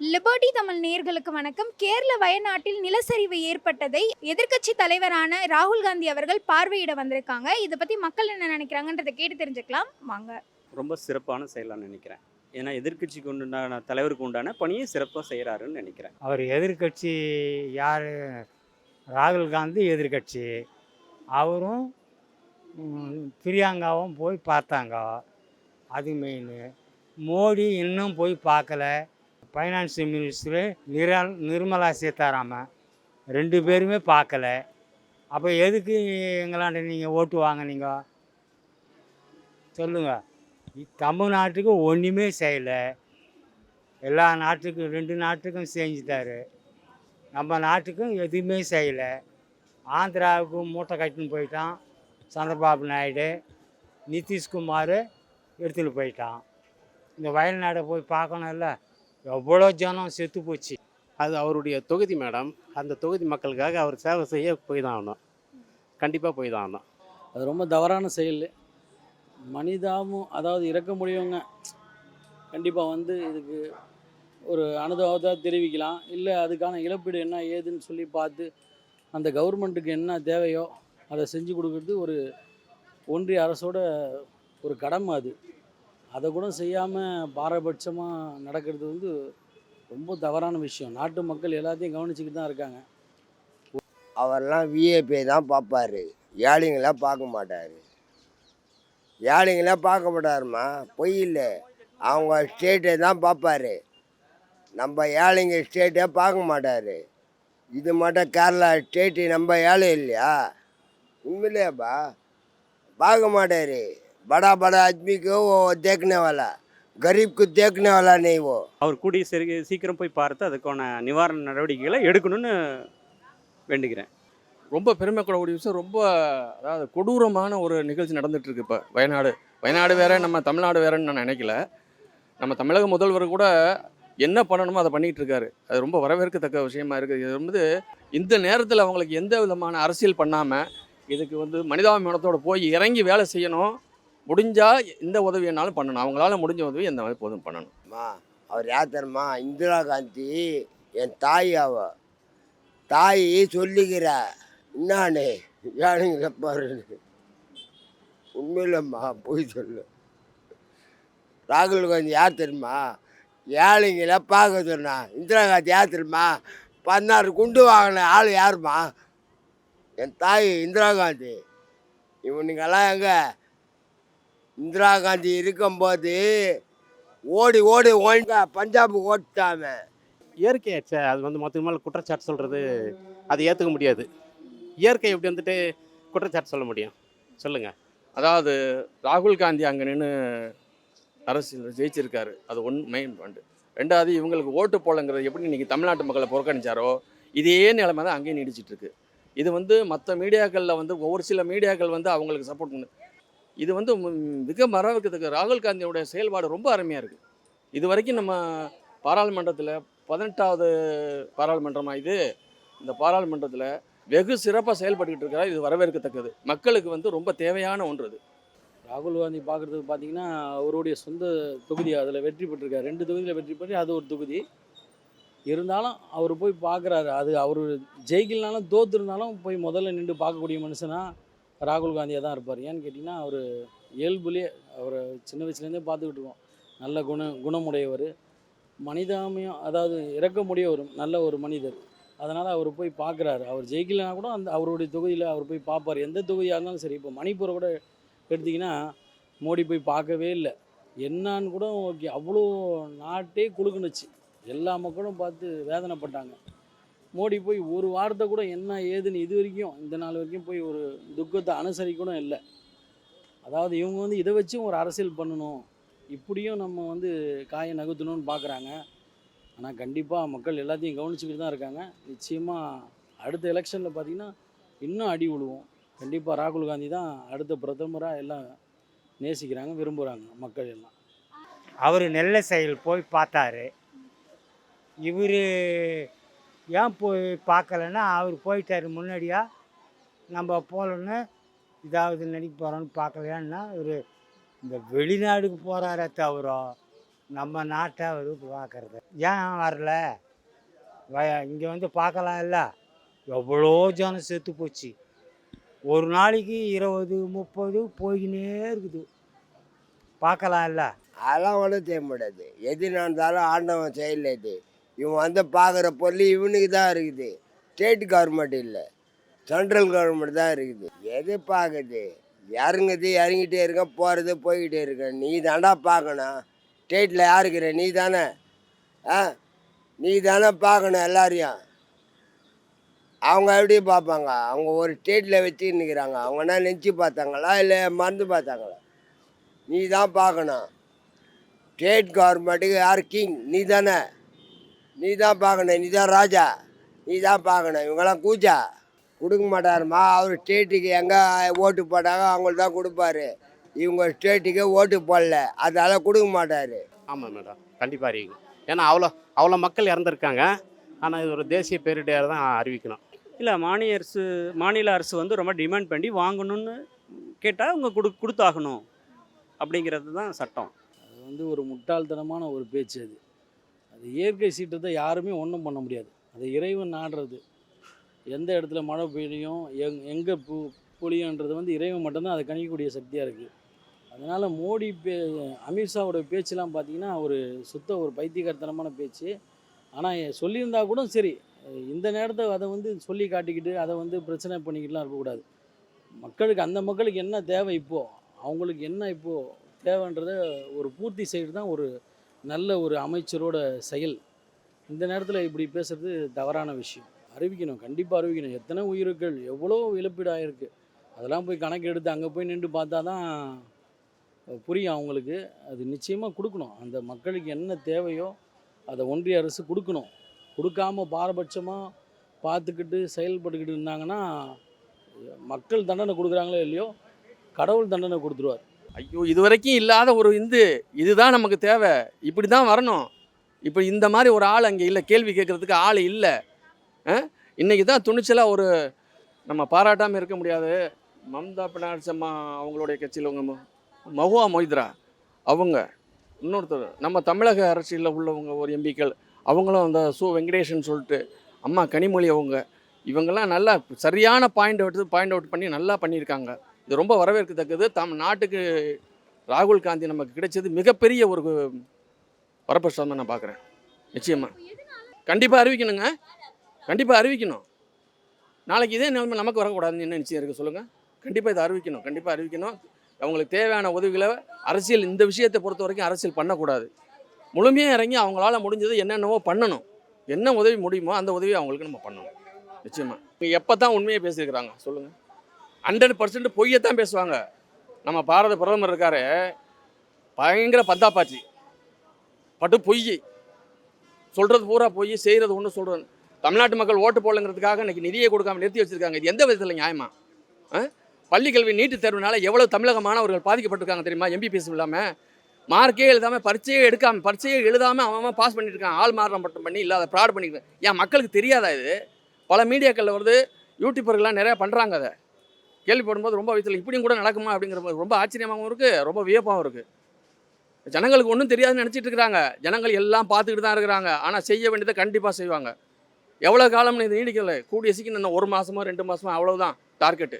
Liberty Tamil நேயர்களுக்கு வணக்கம். கேரள வயநாட்டில் நிலச்சரிவு ஏற்பட்டதை எதிர்க்கட்சி தலைவரான ராகுல் காந்தி அவர்கள் பார்வையிட வந்திருக்காங்க. இதை பத்தி மக்கள் என்ன நினைக்கிறாங்கன்றதை கேட்டு தெரிஞ்சுக்கலாம். வாங்க. ரொம்ப சிறப்பான செயலாக நினைக்கிறேன். ஏன்னா எதிர்க்கட்சிக்கு உண்டான தலைவருக்கு உண்டான பணியை சிறப்பாக செய்கிறாருன்னு நினைக்கிறேன். அவர் எதிர்க்கட்சி யார்? ராகுல் காந்தி எதிர்க்கட்சி. அவரும் பிரியங்காவும் போய் பார்த்தாங்க. அது மெயின் மோடி இன்னும் போய் பார்க்கல. ஃபைனான்ஸ் மினிஸ்டரு நிரா நிர்மலா சீதாராமன். ரெண்டு பேருமே பார்க்கல. அப்போ எதுக்கு எங்களாண்ட நீங்கள் ஓட்டு வாங்கினீங்க? சொல்லுங்கள் தமிழ்நாட்டுக்கு ஒன்றுமே செய்யலை. எல்லா நாட்டுக்கும் ரெண்டு நாட்டுக்கும் செஞ்சுட்டாரு. நம்ம நாட்டுக்கும் எதுவுமே செய்யலை. ஆந்திராவுக்கு மூட்டை கட்டின்னு போயிட்டான் சந்திரபாபு நாயுடு. நிதிஷ்குமார் எடுத்துகிட்டு போயிட்டான். இந்த வயல்நாடை போய் பார்க்கணும்ல. எவ்வளோ ஜனம் செத்து போச்சு. அது அவருடைய தொகுதி மேடம். அந்த தொகுதி மக்களுக்காக அவர் சேவை செய்ய போய் தான் ஆகணும். கண்டிப்பாக போய் தான் ஆகணும். அது ரொம்ப தவறான செயல். மனிதாபம் அதாவது இறக்க முடியவங்க கண்டிப்பாக வந்து இதுக்கு ஒரு அனுதாபத்தை தெரிவிக்கலாம். இல்லை அதுக்கான இழப்பீடு என்ன ஏதுன்னு சொல்லி பார்த்து அந்த கவர்மெண்ட்டுக்கு என்ன தேவையோ அதை செஞ்சு கொடுக்குறது ஒரு ஒன்றிய அரசோட ஒரு கடமை அது. அதை கூட செய்யாமல் பாரபட்சமாக நடக்கிறது வந்து ரொம்ப தவறான விஷயம். நாட்டு மக்கள் எல்லாத்தையும் கவனிச்சுக்கிட்டு தான் இருக்காங்க. அவர்லாம் விஏபி தான் பார்ப்பாரு. ஏழைங்களாம் பார்க்க மாட்டார். ஏழைங்களாம் பார்க்க மாட்டாருமா? பொய் இல்லை. அவங்க ஸ்டேட்டை தான் பார்ப்பாரு. நம்ம ஏழைங்க ஸ்டேட்டே பார்க்க மாட்டார். இது மட்டும் கேரளா ஸ்டேட்டு நம்ம ஏழை இல்லையா? உண்மையிலேப்பா பார்க்க மாட்டார். बड़ा बड़ा आदमी को वो देखने वाला गरीब को देखने वाला नहीं वो அவர் கூடிய சரி சீக்கிரம் போய் பார்த்து அதுக்கான நிவாரண நடவடிக்கைகளை எடுக்கணும்னு வேண்டுகிறேன் ரொம்ப பெருமைப்படக்கூடிய விஷயம் ரொம்ப அதாவது கொடூரமான ஒரு நிகழ்ச்சி நடந்துட்டு இருக்கு இப்போ வயநாடு வயநாடு வேற நம்ம தமிழ்நாடு வேறன்னு நான் நினைக்கல நம்ம தமிழக முதல்வர் கூட என்ன பண்ணணுமோ அதை பண்ணிட்டு இருக்காரு அது ரொம்ப வரவேற்கத்தக்க விஷயமா இருக்குது இது வந்து இந்த நேரத்தில் அவங்களுக்கு எந்த விதமான அரசியல் பண்ணாமல் இதுக்கு வந்து மனிதாபிமானத்தோட போய் இறங்கி வேலை செய்யணும் முடிஞ்சால் எந்த உதவினாலும் பண்ணணும். அவங்களால முடிஞ்ச உதவி எந்த மாதிரி போதும் பண்ணணும். அவர் யார் தெரியுமா? இந்திரா காந்தி என் தாய் அவ. தாய் சொல்லிக்கிறா என்னானே ஏழைங்களை பாரு உண்மையிலம்மா போய் சொல்லு. ராகுல் காந்தி யார் தெரியுமா? ஏழைங்களை பார்க்க சொன்னா இந்திரா காந்தி யார் தெரியுமா? பதினாறு குண்டு வாங்கின ஆள் யாரும்மா? என் தாய் இந்திரா காந்தி. இவனுங்கெல்லாம் எங்கே? இந்திரா காந்தி இருக்கும்போது ஓடி ஓடி ஓடிங்க பஞ்சாபுக்கு ஓட்டாம. இயற்கையாச்சே அது வந்து மொத்தம் மேலே குற்றச்சாட்டு சொல்கிறது அது ஏற்றுக்க முடியாது. இயற்கை எப்படி வந்துட்டு குற்றச்சாட்டு சொல்ல முடியும்? சொல்லுங்கள் அதாவது ராகுல் காந்தி அங்கே நின்று அரசியல் ஜெயிச்சிருக்காரு. அது ஒன் மெயின் பாயிண்ட் ரெண்டாவது இவங்களுக்கு ஓட்டு போடலங்கிறது எப்படி இன்னைக்கு தமிழ்நாட்டு மக்களை புறக்கணிச்சாரோ இதே நிலைமை தான் அங்கேயும் நீடிச்சிட்டு இருக்கு. இது வந்து மற்ற மீடியாக்களில் வந்து ஒவ்வொரு சில மீடியாக்கள் வந்து அவங்களுக்கு சப்போர்ட் பண்ணு இது வந்து மிக மறவுக்கிறதுக்கு ராகுல் காந்தியோட செயல்பாடு ரொம்ப அருமையாக இருக்குது இது வரைக்கும் நம்ம பாராளுமன்றத்தில் பதினெட்டாவது பாராளுமன்றமாக இது? இந்த பாராளுமன்றத்தில் வெகு சிறப்பாக செயல்பட்டுக்கிட்டு இருக்கிறார் இது வரவேற்கத்தக்கது. மக்களுக்கு வந்து ரொம்ப தேவையான ஒன்று இது ராகுல் காந்தி பார்க்குறதுக்கு பார்த்தீங்கன்னா அவருடைய சொந்த தொகுதி அதில் வெற்றி பெற்றிருக்கார். ரெண்டு தொகுதியில் வெற்றி பெற்று அது ஒரு தொகுதி. இருந்தாலும் அவர் போய் பார்க்குறாரு அது அவர் ஜெயிக்கலனாலும் தோத்துருந்தாலும் போய் முதல்ல நின்று பார்க்கக்கூடிய மனுஷனாக ராகுல் காந்தியாக தான் இருப்பார். ஏன்னு கேட்டிங்கன்னா அவர் இயல்புலேயே அவரை சின்ன வயசுலேருந்தே பார்த்துக்கிட்டு இருக்கோம். நல்ல குண குணமுடையவர். மனிதாமையும் அதாவது இறக்கமுடிய ஒரு நல்ல ஒரு மனிதர். அதனால் அவர் போய் பார்க்குறாரு. அவர் ஜெயிக்கலனா கூட அந்த அவருடைய தொகுதியில் அவர் போய் பார்ப்பார். எந்த தொகுதியாக இருந்தாலும் சரி இப்போ மணிப்பூரை கூட எடுத்திங்கன்னா மோடி போய் பார்க்கவே இல்லை. என்னான்னு கூட ஓகே அவ்வளோ நாட்டே குழுக்குனுச்சு எல்லா மக்களும் பார்த்து வேதனைப்பட்டாங்க. மோடி போய் ஒரு வாரத்தை கூட என்ன ஏதுன்னு இது வரைக்கும் இந்த நாள் வரைக்கும் போய் ஒரு துக்கத்தை அனுசரிக்க கூட இல்லை. அதாவது இவங்க வந்து இதை வச்சும் ஒரு அரசியல் பண்ணணும். இப்படியும் நம்ம வந்து காயை நகர்த்தணும்னு பார்க்குறாங்க ஆனால் கண்டிப்பாக மக்கள் எல்லாத்தையும் கவனிச்சுக்கிட்டு தான் இருக்காங்க. நிச்சயமாக அடுத்த எலெக்ஷனில் பார்த்திங்கன்னா இன்னும் அடி விழுவோம் கண்டிப்பாக ராகுல் காந்தி தான் அடுத்த பிரதமராக எல்லாம் நேசிக்கிறாங்க விரும்புகிறாங்க மக்கள் எல்லாம். அவர் நெல்லை செயல் போய் பார்த்தாரு. இவர் ஏன் போய் பார்க்கலன்னா அவர் போயிட்டார் முன்னாடியாக நம்ம போகலன்னு இதாவது நடிக்க போகிறோன்னு பார்க்கலையான்னா ஒரு இந்த வெளிநாடுக்கு போகிறாரே தவிர நம்ம நாட்டை அவர் பார்க்குறது. ஏன் வரல? வய இங்கே வந்து பார்க்கலாம் இல்லை எவ்வளோ ஜனம் செத்து போச்சு. ஒரு நாளைக்கு இருபது முப்பது போய்கினே இருக்குது. பார்க்கலாம் இல்லை அதெல்லாம் ஒன்றும் செய்ய முடியாது. எது நடந்தாலும் ஆண்டவன் செயல் இது. இவன் வந்து பார்க்குற பொருள் இவனுக்கு தான் இருக்குது. ஸ்டேட் கவர்மெண்ட் இல்லை. சென்ட்ரல் கவர்மெண்ட் தான் இருக்குது. எது பார்க்குது? இறங்குது இறங்கிட்டே இருக்க போகிறது போய்கிட்டே இருக்க நீ தாண்டா பார்க்கணும். ஸ்டேட்டில் யாருக்கிற நீ தானே. ஆ? நீ தானே பார்க்கணும் எல்லாரையும். அவங்க எப்படி பார்ப்பாங்க? அவங்க ஒரு ஸ்டேட்டில் வச்சு நிற்கிறாங்க அவங்க என்ன நினச்சி பார்த்தாங்களா? இல்லை மறந்து பார்த்தாங்களா? நீ தான் பார்க்கணும். ஸ்டேட் கவர்மெண்ட்டுக்கு யார் கிங் நீ தானே. நீ தான் பார்க்கணும் நீ தான் ராஜா. நீ தான் பார்க்கணும். இவங்கெல்லாம் கூச்சா? கொடுக்க மாட்டாருமா. அவர் ஸ்டேட்டுக்கு எங்கே ஓட்டு போட்டாங்க அவங்களுக்கு தான் கொடுப்பாரு. இவங்க ஸ்டேட்டுக்கு ஓட்டு போடல. அதால் கொடுக்க மாட்டார். ஆமாம் மேடம். கண்டிப்பாக அறிவிக்கணும். ஏன்னா அவ்வளோ அவ்வளோ மக்கள் இறந்துருக்காங்க. ஆனால் இது ஒரு தேசிய பேரிடர் தான் அறிவிக்கணும். இல்லை மாநில அரசு மாநில அரசு வந்து ரொம்ப டிமாண்ட் பண்ணி வாங்கணும்னு கேட்டால் அவங்க கொடு கொடுத்தாகணும். அப்படிங்கிறது தான் சட்டம். அது வந்து ஒரு முட்டாள்தனமான ஒரு பேச்சு அது. அது இயற்கை சீற்றத்தை யாருமே ஒன்றும் பண்ண முடியாது. அது இறைவன் நாடுறது. எந்த இடத்துல மழை பெய்யும் எங் எங்கே பூ பொழியுன்றது வந்து இறைவன் மட்டும்தான் அதை கணிக்கக்கூடிய சக்தியாக இருக்குது அதனால் மோடி பே அமித்ஷாவோட பேச்செலாம் பார்த்தீங்கன்னா ஒரு சுத்த ஒரு பைத்தியகர்த்தனமான பேச்சு. ஆனால் சொல்லியிருந்தா கூட சரி. இந்த நேரத்தை அதை வந்து சொல்லி காட்டிக்கிட்டு அதை வந்து பிரச்சனை பண்ணிக்கிட்டுலாம் இருக்கக்கூடாது. மக்களுக்கு அந்த மக்களுக்கு என்ன தேவை இப்போது அவங்களுக்கு என்ன இப்போது தேவைன்றத ஒரு பூர்த்தி செய்கிறது தான் ஒரு நல்ல ஒரு அமைச்சரோட செயல். இந்த நேரத்தில் இப்படி பேசுறது தவறான விஷயம். அறிவிக்கணும் கண்டிப்பாக அறிவிக்கணும். எத்தனை உயிர்கள் எவ்வளோ இழப்பீடு ஆயிருக்கு அதெல்லாம் போய் கணக்கு எடுத்து அங்கே போய் நின்று பார்த்தா தான் புரியும் அவங்களுக்கு. அது நிச்சயமாக கொடுக்கணும். அந்த மக்களுக்கு என்ன தேவையோ அதை ஒன்றிய அரசு கொடுக்கணும். கொடுக்காம பாரபட்சமாக பார்த்துக்கிட்டு செயல்பட்டுக்கிட்டு இருந்தாங்கன்னா மக்கள் தண்டனை கொடுக்குறாங்களோ இல்லையோ கடவுள் தண்டனை கொடுத்துருவார். ஐயோ இது வரைக்கும் இல்லாத ஒரு இந்து இதுதான் நமக்கு தேவை. இப்படி தான் வரணும். இப்போ இந்த மாதிரி ஒரு ஆள் அங்கே இல்லை. கேள்வி கேட்குறதுக்கு ஆள் இல்லை. இன்றைக்கி தான் துணிச்சலாக ஒரு நம்ம பாராட்டாமல் இருக்க முடியாது. மம்தா பினாட்சி அம்மா அவங்களுடைய கட்சியில் உங்க ம- மஹுவா மொய்த்ரா அவங்க இன்னொருத்தர் நம்ம தமிழக அரசியலில் உள்ளவங்க ஒரு எம்பிக்கள் அவங்களும் அந்த சு வெங்கடேஷன் சொல்லிட்டு அம்மா கனிமொழி அவங்க இவங்கெல்லாம் நல்லா சரியான பாயிண்ட் அவுட் பாயிண்ட் அவுட் பண்ணி நல்லா பண்ணியிருக்காங்க. இது ரொம்ப வரவேற்கத்தக்கது. தம் நாட்டுக்கு ராகுல் காந்தி நமக்கு கிடைச்சது மிகப்பெரிய ஒரு வரப்பிரசாதம் நான் பார்க்குறேன். நிச்சயமாக கண்டிப்பாக அறிவிக்கணுங்க. கண்டிப்பாக அறிவிக்கணும். நாளைக்கு இதே நிலைமை நமக்கு வரக்கூடாதுன்னு என்ன நிச்சயம் இருக்குது சொல்லுங்கள் கண்டிப்பாக இதை அறிவிக்கணும். கண்டிப்பாக அறிவிக்கணும். அவங்களுக்கு தேவையான உதவிகளை அரசியல் இந்த விஷயத்தை பொறுத்த வரைக்கும் அரசியல் பண்ணக்கூடாது. முழுமையாக இறங்கி அவங்களால முடிஞ்சது என்னென்னவோ பண்ணணும். என்ன உதவி முடியுமோ அந்த உதவியை அவங்களுக்கு நம்ம பண்ணணும். நிச்சயமாக எப்போ தான் உண்மையை பேசியிருக்கிறாங்க? சொல்லுங்கள் ஹண்ட்ரட் பர்சன்ட் பொய்யத்தான் பேசுவாங்க. நம்ம பாரத பிரதமர் இருக்கார். பயங்கர பந்தாப்பாச்சி பட்டு பொய். சொல்கிறது பூரா பொய் செய்கிறது ஒன்று சொல்கிறது தமிழ்நாட்டு மக்கள் ஓட்டு போடலங்கிறதுக்காக இன்றைக்கி நிதியை கொடுக்காம நிறுத்தி வச்சுருக்காங்க. இது எந்த விதத்தில் நியாயமா? ஆ? பள்ளி கல்வி நீட்டுத் தேர்வுனால எவ்வளோ தமிழக மாணவர்கள் பாதிக்கப்பட்டிருக்காங்க தெரியுமா? எம்பிபிஎஸ் இல்லாமல் மார்க்கே எழுதாமல் பரீட்சையே எடுக்காமல் பரீட்சையே எழுதாமல் அவன் பாஸ் பண்ணிட்டு இருக்கான் ஆள் மாறம் மட்டும் பண்ணி இல்லாத ப்ராட் பண்ணிருக்கான் ஏன் மக்களுக்கு தெரியாதா இது? பல மீடியாக்களில் வந்து யூடியூபர்கள்லாம் நிறையா பண்ணுறாங்க அதை. கேள்விப்படும்போது ரொம்ப வயசில் இப்படியும் கூட நடக்குமா அப்படிங்கிற போது ரொம்ப ஆச்சரியமாகவும் இருக்குது ரொம்ப வியப்பாகவும் இருக்குது ஜனங்களுக்கு ஒன்றும் தெரியாதுன்னு நினச்சிட்டு இருக்கிறாங்க. ஜனங்கள் எல்லாம் பார்த்துக்கிட்டு தான் இருக்கிறாங்க. ஆனால் செய்ய வேண்டியதை கண்டிப்பாக செய்வாங்க. எவ்வளோ காலம் இது நீடிக்கலை. கூடிய சீக்கிரம் இன்னும் ஒரு மாதமோ ரெண்டு மாதமோ அவ்வளோதான் டார்கெட்டு